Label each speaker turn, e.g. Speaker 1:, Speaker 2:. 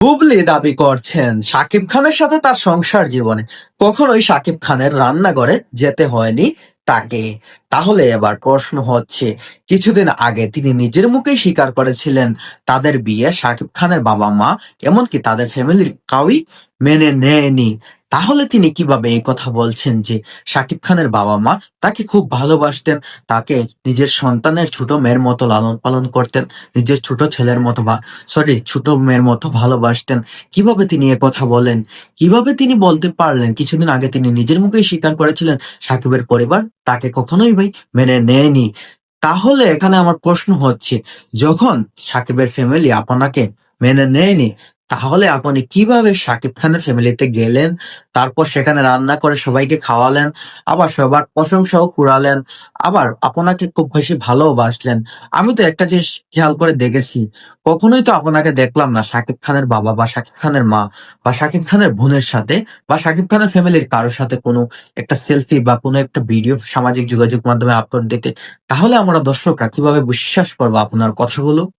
Speaker 1: বুবলি দাবি করছেন শাকিব খানের সাথে তার সংসার জীবনে। কখনোই শাকিব খানের রান্নাঘরে যেতে হয়নি তাকে। তাহলে এবার প্রশ্ন হচ্ছে, কিছুদিন আগে তিনি নিজের মুখেই স্বীকার করেছিলেন, তাদের বিয়ে শাকিব খানের বাবা মা এমনকি তাদের ফ্যামিলির কাউই মেনে নেয়নি। তাহলে তিনি কীভাবে এই কথা বলছেন যে শাকিব খানের বাবা মা তাকে খুব ভালোবাসতেন, তাকে নিজের সন্তানের ছোট মেয়ের মতো লালন পালন করতেন, নিজের ছোট ছেলের মতো বা সরি ছোট মেয়ের মতো ভালোবাসতেন। কীভাবে তিনি এ কথা বলেন? কীভাবে তিনি বলতে পারলেন? কিছুদিন আগে তিনি নিজের মুখেই স্বীকার করেছিলেন, সাকিবের পরিবার তাকে কখনোই ভাই মেনে নেয়নি। তাহলে এখানে আমার প্রশ্ন হচ্ছে, যখন সাকিবের ফ্যামিলি আপনাকে মেনে নেয়নি তাহলে আপনি কীভাবে সাকিব খানের ফ্যামিলিতে গেলেন, তারপর সেখানে রান্না করে সবাইকে খাওয়ালেন, আবার সবার প্রশংসাও কুড়ালেন, আবার আপনাকে খুব বেশি ভালোবাসলেন। আমি তো একটা জিনিস খেয়াল করে দেখেছি, কখনোই তো আপনাকে দেখলাম না শাকিব খানের বাবা বা শাকিব খানের মা বা শাকিব খানের বোনের সাথে বা শাকিব খানের ফ্যামিলির কারোর সাথে কোনো একটা সেলফি বা কোনো একটা ভিডিও সামাজিক যোগাযোগ মাধ্যমে আপলোড দিতে। তাহলে আমরা দর্শকরা কীভাবে বিশ্বাস করব আপনার কথাগুলো?